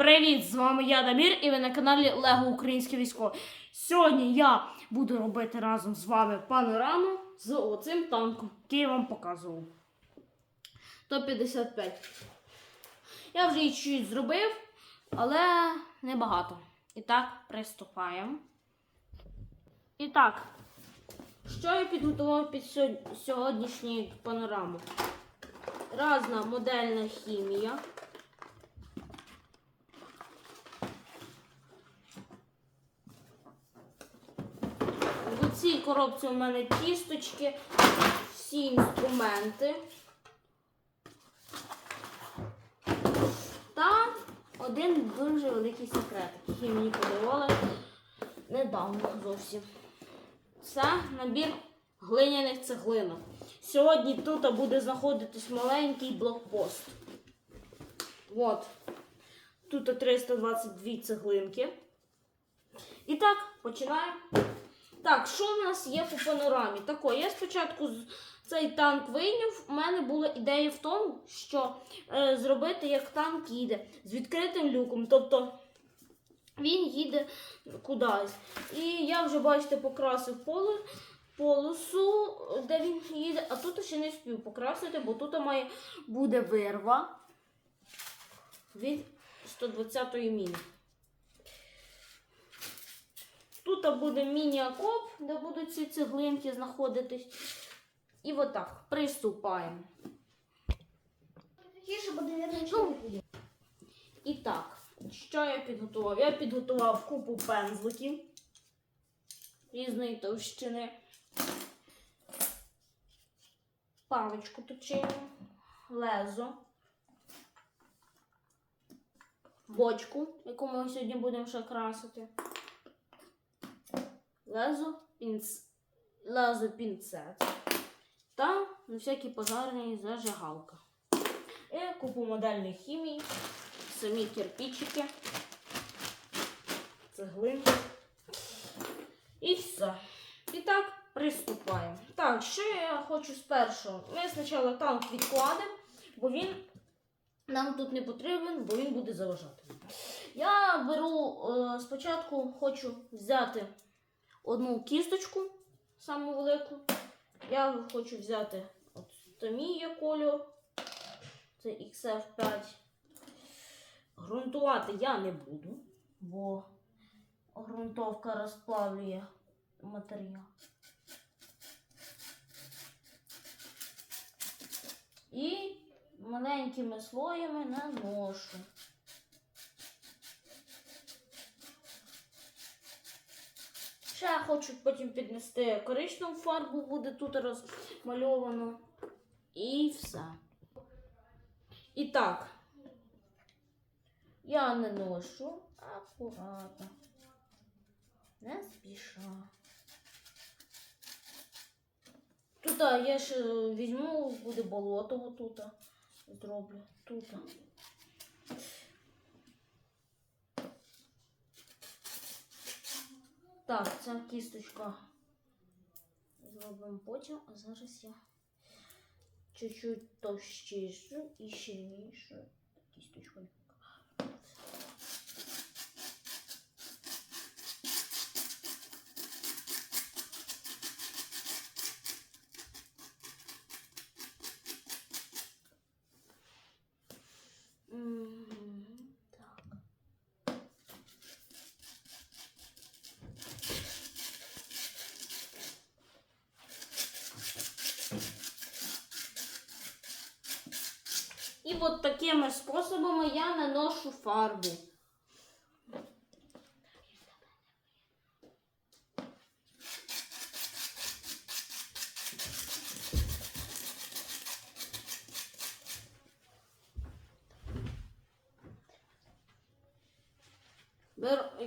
привіт! З вами я Дамір і ви на каналі Лего Українське військо. Сьогодні я буду робити разом з вами панораму з оцим танком, який я вам показував. 155. Я вже її чуть зробив, але небагато. І так, приступаємо. І так, що я підготував під сьо- сьогоднішню панораму? Разна модельна хімія. В цій коробці у мене тісточки, всі інструменти. Та один дуже великий секрет, який мені подарували недавно зовсім. Це набір глиняних цеглинок. Сьогодні тут буде знаходитись маленький блокпост. От. Тут 322 цеглинки. І так, починаємо. Так, що в нас є по панорамі? Тако, я спочатку цей танк вийняв. У мене була ідея в тому, що е, зробити як танк їде з відкритим люком. Тобто він їде кудись. І я вже, бачите, покрасив поле, полосу, де він їде, а тут ще не встиг покрасити, бо тут має буде вирва від 120-ї міни. Тут буде міні-окоп, де будуть ці цеглинки знаходитись. І отак приступаємо. Ну. І так, що я підготував? Я підготував купу пензликів різної товщини, паличку точину, лезо, бочку, яку ми сьогодні будемо ще красити, лезо, пінц... лезо пінцет та на всякі пожарні зажигалка. І купу модельної хімії самі кирпичики, цеглинки. І все. І так, приступаємо. Так, що я хочу спершу? Ми спочатку танк відкладемо, бо він нам тут не потрібен, бо він буде заважати. Я беру е, спочатку хочу взяти одну кісточку, саму велику. Я хочу взяти от Томія кольор. Це XF5. Грунтувати я не буду, бо ґрунтовка розплавлює матеріал. І маленькими слоями наношу. Ще я хочу потім піднести коричневу фарбу, буде тут розмальовано. І все. І так, я не ношу акуратно. Не спіша. Тут я ще візьму, буде болото отут. Зроблю тут. Так, ця кісточка зробимо потім, а зараз я чуть-чуть товщішу і щільнішу кісточкою. Такими способами я наношу фарбу.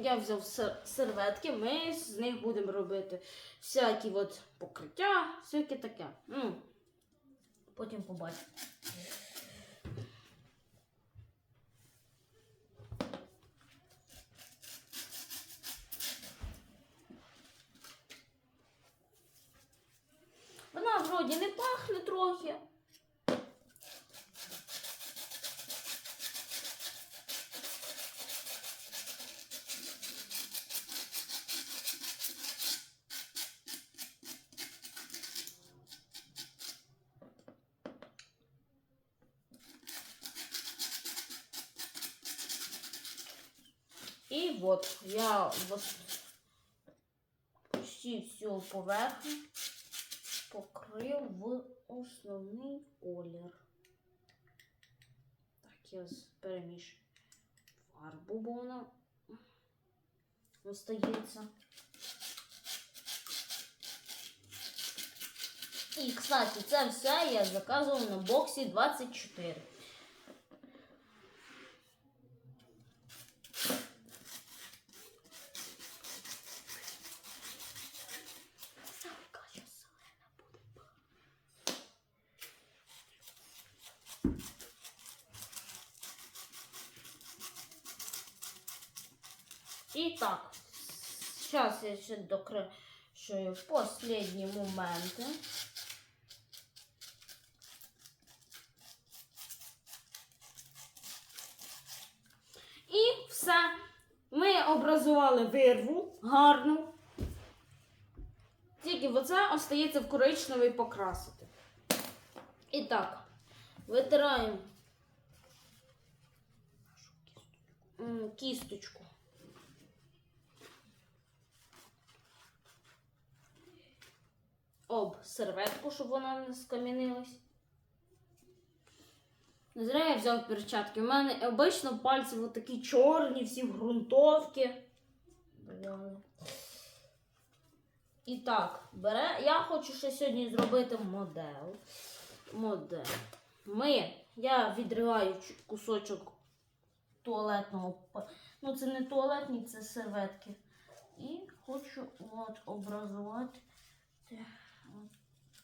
Я взяв серветки, ми з них будемо робити всякі от покриття, всяке таке. Потім побачимо. вроді не пахне трохи. І от я почти всю поверхню покрив в основний колір. Так, я переміж фарбу, бо вона остається. І, кстати, це все я заказував на боксі 24. І так, зараз я ще докришую последні моменти. І все. Ми образували вирву гарну. Тільки оце остається в коричневий покрасити. І так, витираємо кісточку. Об серветку, щоб вона не скам'янилась. Не зря я взяв перчатки. У мене обично пальці такі чорні, всі в ґрунтовки. І так, бере. Я хочу ще сьогодні зробити модель. Модель. Ми, я відриваю кусочок туалетного. Ну, це не туалетні, це серветки. І хочу от образувати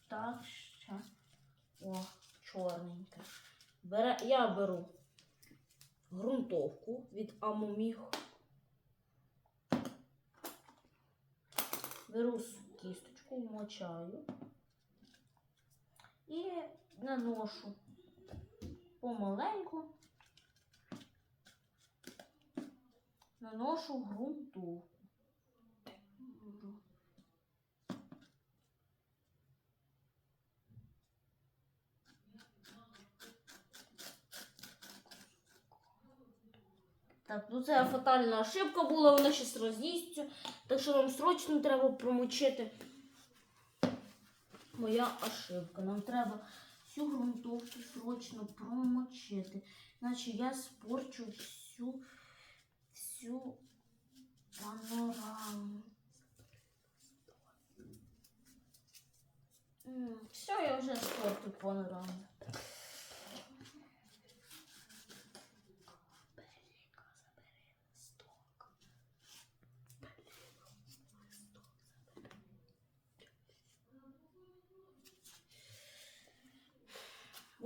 так ще. О, чорненьке. Бере, я беру ґрунтовку від Амоміг. Беру кісточку, вмочаю і наношу помаленьку. Наношу ґрунтовку. Так, ну це фатальна ошибка була, вона щось роз'їсться. Так що нам срочно треба промочити. Моя ошибка. Нам треба всю ґрунтовку срочно промочити. Іначе я спорчу всю, всю панораму. Все, я вже спорту панораму.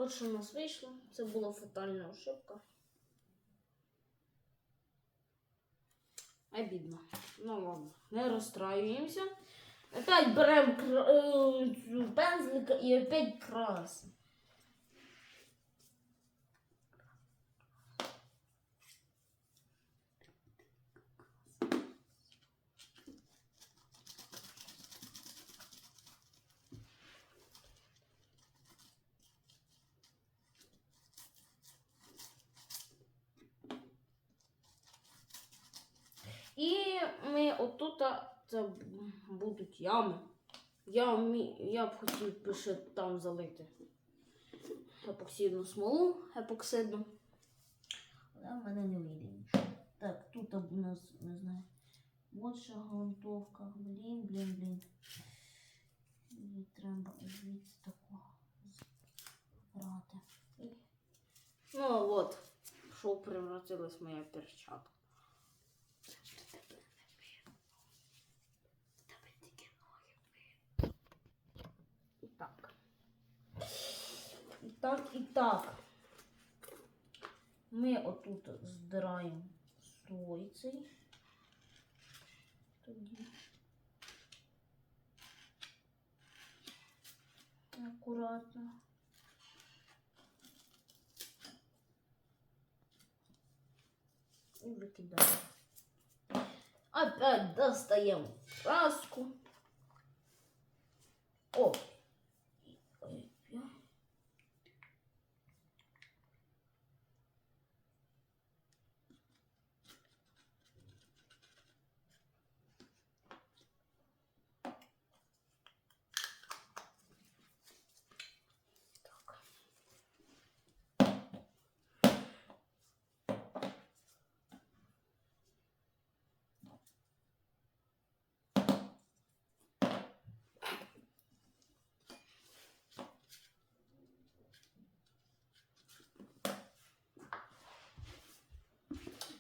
От що в нас вийшло. Це була фатальна ошибка. Обідно. Ну ладно, не розстраюємося. Опять беремо е, пензлика і опять красимо. І ми отут це будуть ями. Я, вмі- я б хотів би ще там залити епоксидну смолу, епоксидну. Але в мене не вийде нічого. Так, тут у нас, не знаю, ще грунтовка. Блін, блін, блін. Її треба звідси таку брати. Ну от, що превратилась моя перчатка. І так. І так, і так. Ми отут здираємо слой цей. Тоді. Акуратно. І викидаємо. Опять достаємо краску. О! Ой, я-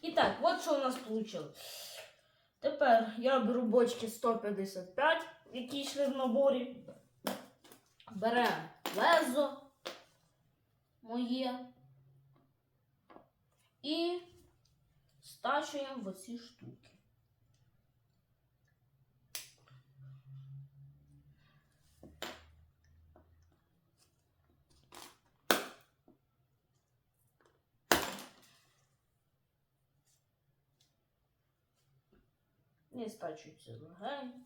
І так, от що у нас вийшло. Тепер я беру бочки 155, які йшли в наборі. Беремо лезо моє і стачуємо в оці штуки. Не стачуються легень.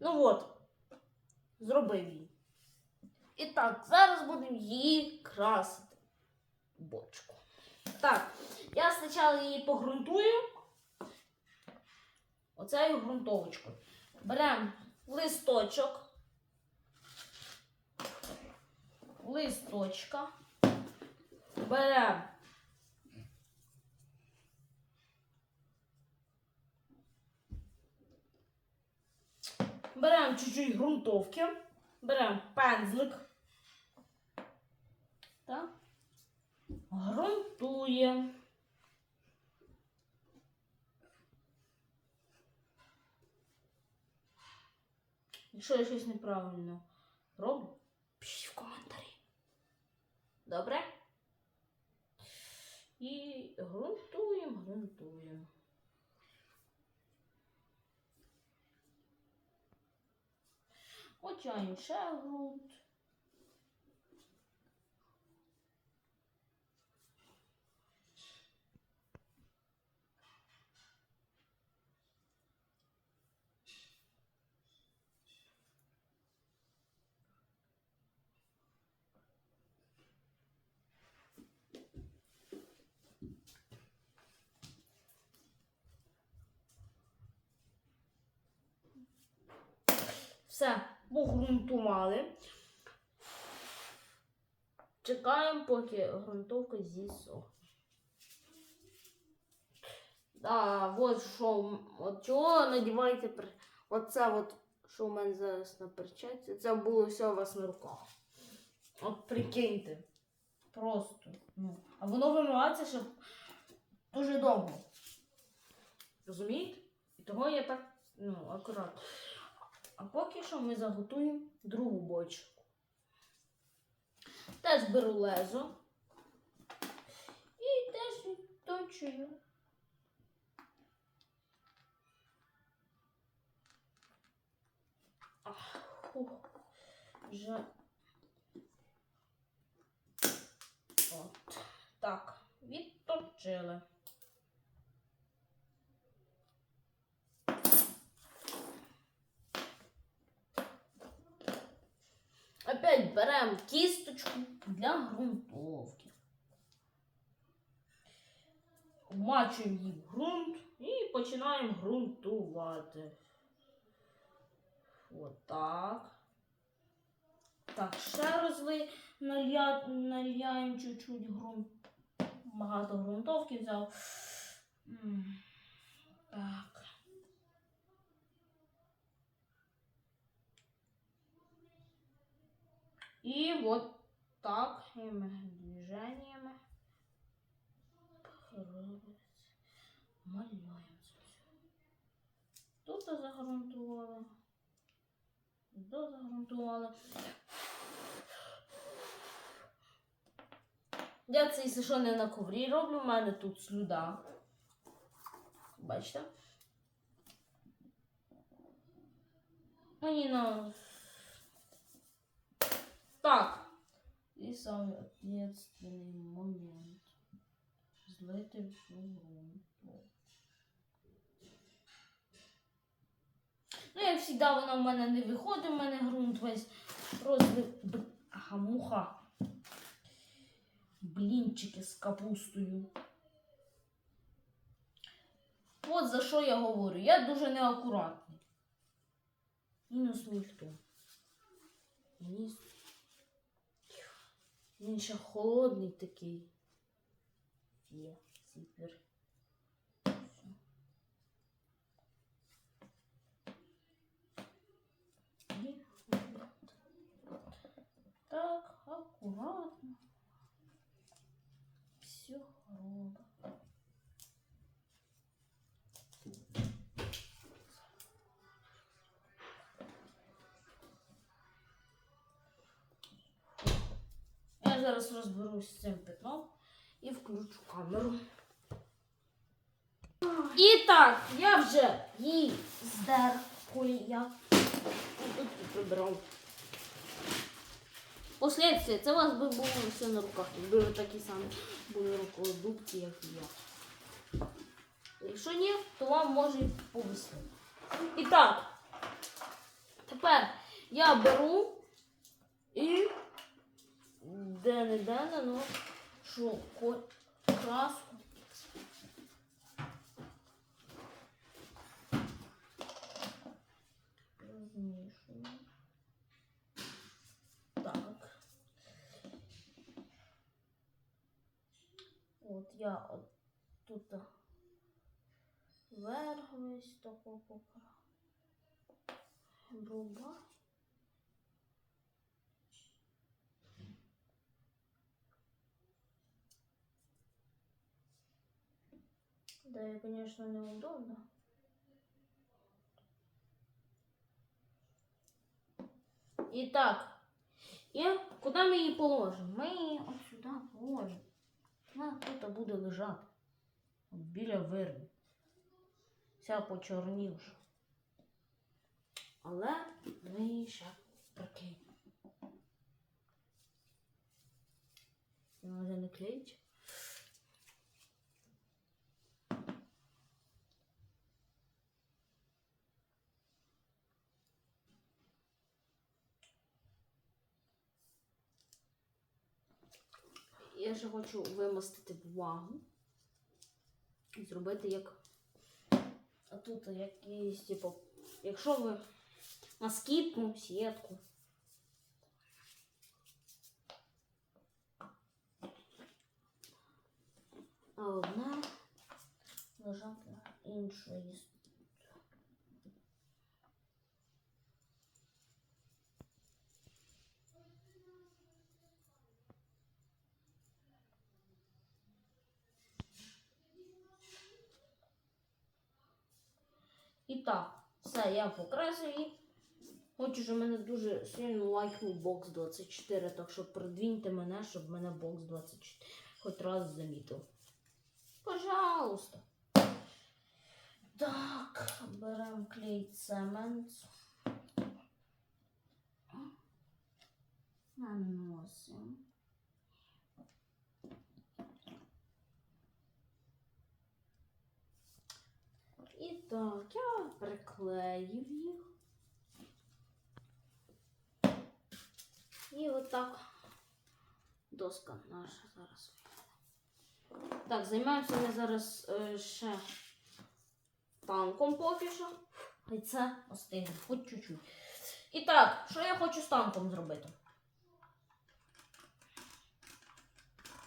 Ну от, зробив її. І так, зараз будемо її красити. Бочку. Так, я спочатку її погрунтую. Оцею ґрунтовочкою. Беремо листочок. Листочка. Беремо. Беремо чуть-чуть ґрунтовки. Беремо пензлик. Так. Грунтуємо. Якщо я щось неправильно роблю, пишіть в коментарі. Добре? І грунтуємо, грунтуємо. Очаємо ще грунт. Все, погрунтували. Чекаємо, поки грунтовка зісохне. Да, от що, от чого надівайте. Оце от, що у мене зараз на перчатці, це було все у вас на руках. От прикиньте. Просто. Ну. А воно вимивається ще дуже довго. Розумієте? І того я так, ну, акуратно. А поки що ми заготуємо другу бочку. Теж беру лезо і теж відточую. Ах, фух, вже. От. Так, відточили. Опять беремо кісточку для ґрунтовки. Вмачуємо її в ґрунт і починаємо ґрунтувати. Отак. Так, ще розли налля... наляємо чуть-чуть ґрунт. Багато ґрунтовки взяв. Так. И вот такими движениями малюємо. Тут загрунтували. Тут загрунтували. Я це, якщо що, не на коврі роблю, в мене тут слюда. Бачите? Мені на Так. І самый ответственный момент. Злити всю грунту. Ну, як завжди, вона в мене не виходить, в мене ґрунт весь розлив. Ага, муха. Блінчики з капустою. От за що я говорю. Я дуже неакуратний. Мінус мій хто. Він ще холодний такий. Є, супер. І акуратно. Все робимо. Я зараз розберусь з цим пятном і включу камеру. І так, я вже її здер, коли я тут прибирав. Послідствия, це у вас би було все на руках, якби ви такі самі були рукодубці, як і я. Якщо ні, то вам може повести. І так, тепер я беру і де не де наношу краску. Розмішую. Так. От я от тут верх весь тако поправ. Бруба. Конечно, неудобно. І куди ми її положимо? Ми її от сюди положимо. Вона тут буде лежати. Біля вирви. Вся почорнівша. Але ми її ще прикинемо. Вона вже не клеїть. Я ще хочу вимостити бумагу і зробити як. А тут якийсь, типу, якщо ви москітну сітку. А одна лежати на іншої. І так, все, я покреслю її. Хочу, щоб мене дуже сильно лайкнув бокс 24, так що продвіньте мене, щоб мене бокс 24 хоч раз замітив. Пожалуйста. Так, беремо клей цемент. Наносимо. І так, я приклеїв їх. І отак доска наша зараз. Так, займаємося ми зараз е, ще танком поки що. І це остигне, хоч чуть-чуть. І так, що я хочу з танком зробити?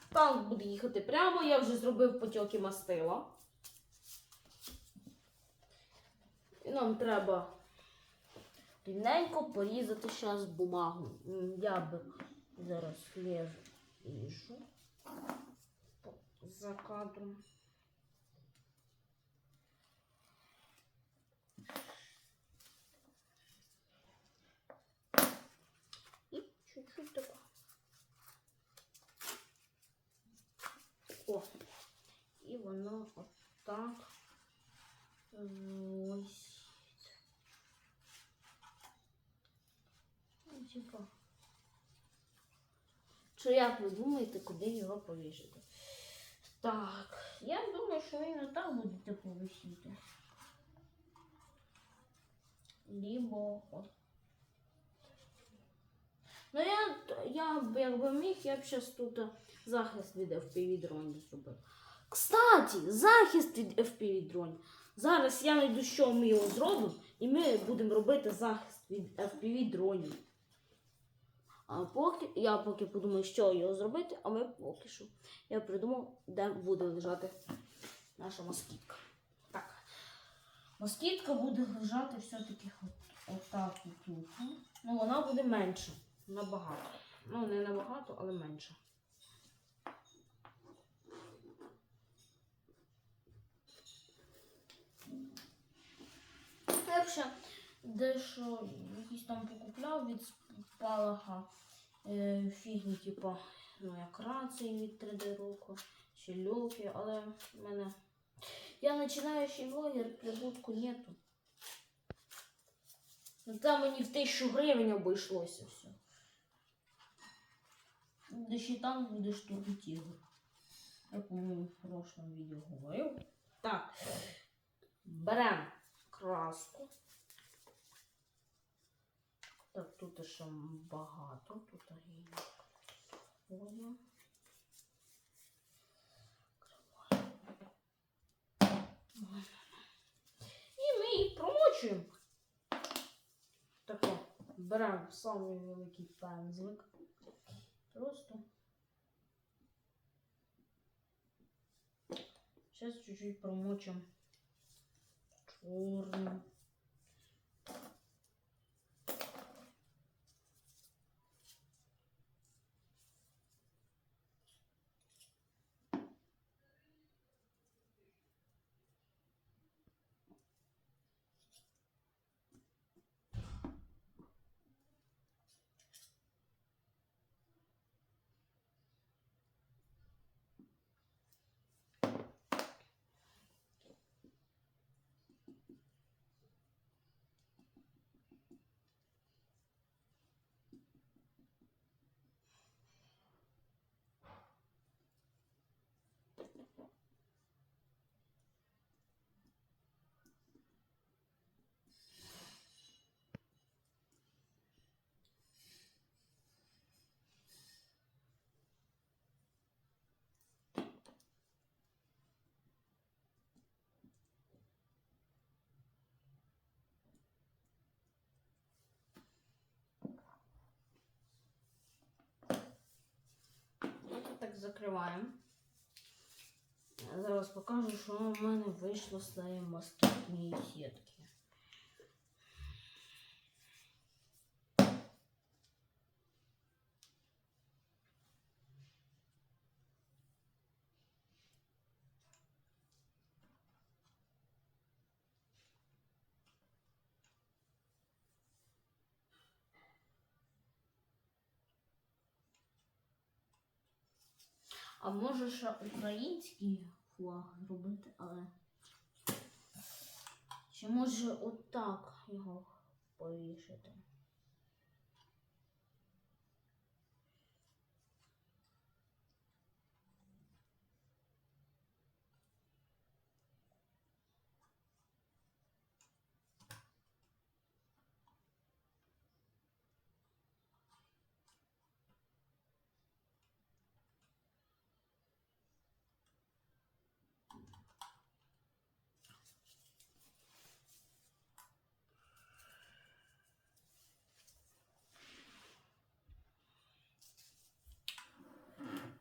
Танк буде їхати прямо, я вже зробив потьоки мастила. І нам треба рівненько порізати зараз бумагу. Я би зараз по- за кадром. І чуть-чуть тако. О, і воно отак. Ось. Типа. Чи як ви думаєте, куди його повішати? Так, я думаю, що він отак буде типу висіти. Лібо. Ну я, я якби міг, я б зараз тут захист від FPV дронів зробив. Кстати, захист від FPV дронів. Зараз я знайду, що ми його зробимо, і ми будемо робити захист від FPV дронів. А поки я поки подумаю, що його зробити, а ми поки що. Я придумав, де буде лежати наша москітка. Так. Москітка буде лежати все-таки от, отак тут. Ну, вона буде менша. Набагато Ну, не набагато, але менше. Я ще дещо якісь там покупляв від спалаха е, фігні, типу, ну як рації від 3D року, чи люки, але в мене. Я починаючий блогер, прибутку нету. Ну там мені в тисячу гривень обійшлося все. Да ще там будеш турбітігр. Як ми в прошлому відео говорив. Так. Беремо краску. Так, тут ще багато. Тут. Ой. І ми їх промочуємо. Тако, беремо самий великий пензлик. Просто. Сейчас чуть-чуть промочим чорним. От так закриваємо. Зараз покажу, що в мене вийшло з цієї москітної сітки. А може ще український флаг робити, але. Чи може отак його повішати?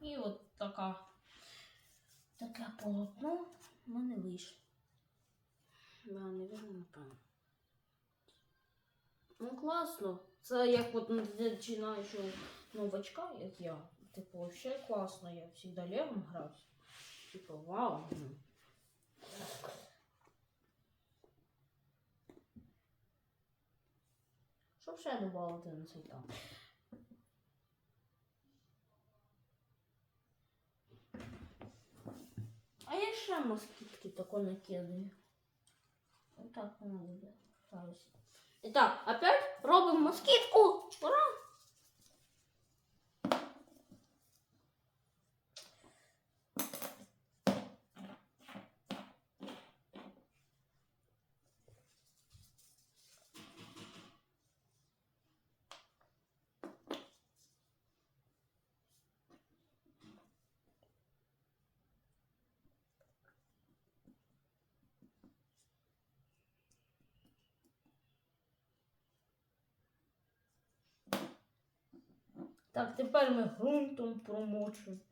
І от така, таке полотно в мене вийшло. Да, не видно, напевно. Ну, класно. Це як от на починаючого новачка, як я. Типу, вообще класно. Я завжди левом грався. Типу, вау. Що б ще додати на цей там? А я ще москітки тако накидаю. Отак воно буде. І так, опять робимо москітку. Так, тепер ми грунтом промочуємо.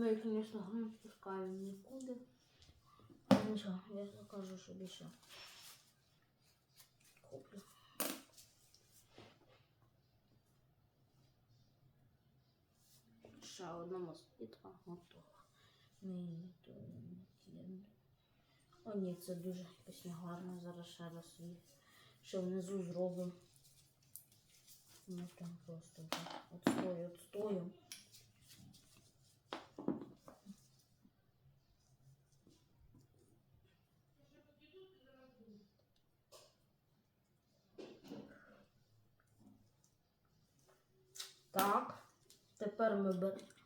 Ми, звісно, грим спускаємо нікуди. Нічого, я покажу, що більше. Куплю. Ще одна москітка готова. Ми її туди не. О, ні, це дуже якось негарно. Зараз ще раз її ще внизу зробимо. Ну там просто отстою, отстою. Так, тепер ми беремо.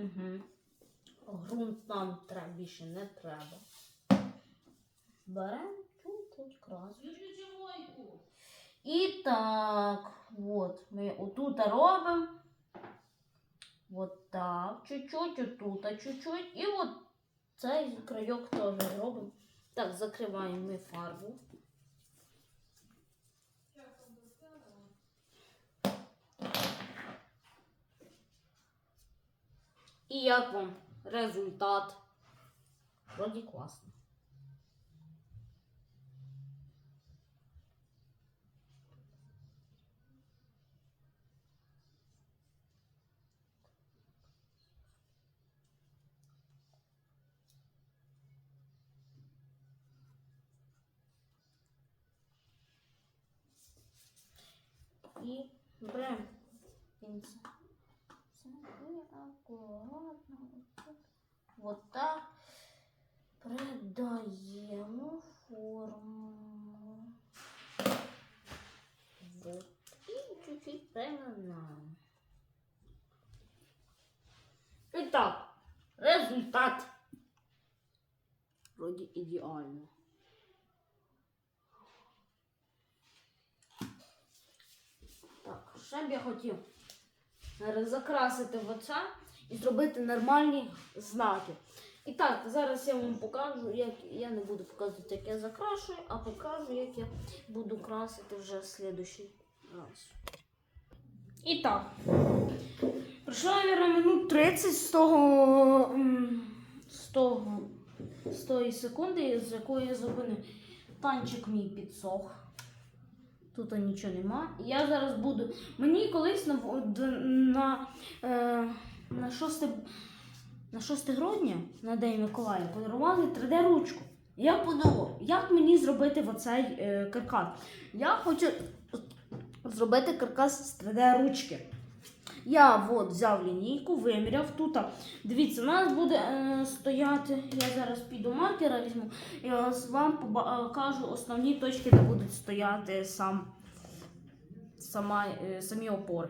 Угу. Грунт нам треба більше не треба. Беремо чуть-чуть краску. І так, от, ми отут робимо. Вот так, чуть-чуть, отут, а чуть-чуть. І от цей крайок теж робимо. Так, закриваємо ми фарбу. І як вам результат? Вроді класно. І беремо пінцет. Це і акуратно. отак. Вот так придаємо форму. Вот. І чуть-чуть переминаємо. І так, результат. Вроді ідеально. Так, ще б я хотів зараз Закрасити в оце і зробити нормальні знаки. І так, зараз я вам покажу, як я не буду показувати, як я закрашую, а покажу, як я буду красити вже в слідущий раз. І так, пройшло, мабуть, минут 30 з того, з того, з тої секунди, з якої я зупинив. Танчик мій підсох. Тут нічого нема. Я зараз буду. Мені колись на, на, е, на, 6, на 6 грудня, на День Миколая, подарували 3D-ручку. Я подумав, як мені зробити оцей е, каркас. Я хочу зробити каркас з 3D-ручки. Я от взяв лінійку, виміряв тут. Дивіться, у нас буде е, стояти. Я зараз піду маркера візьму і вам поба- е, покажу основні точки, де будуть стояти сам, сама, е, самі опори.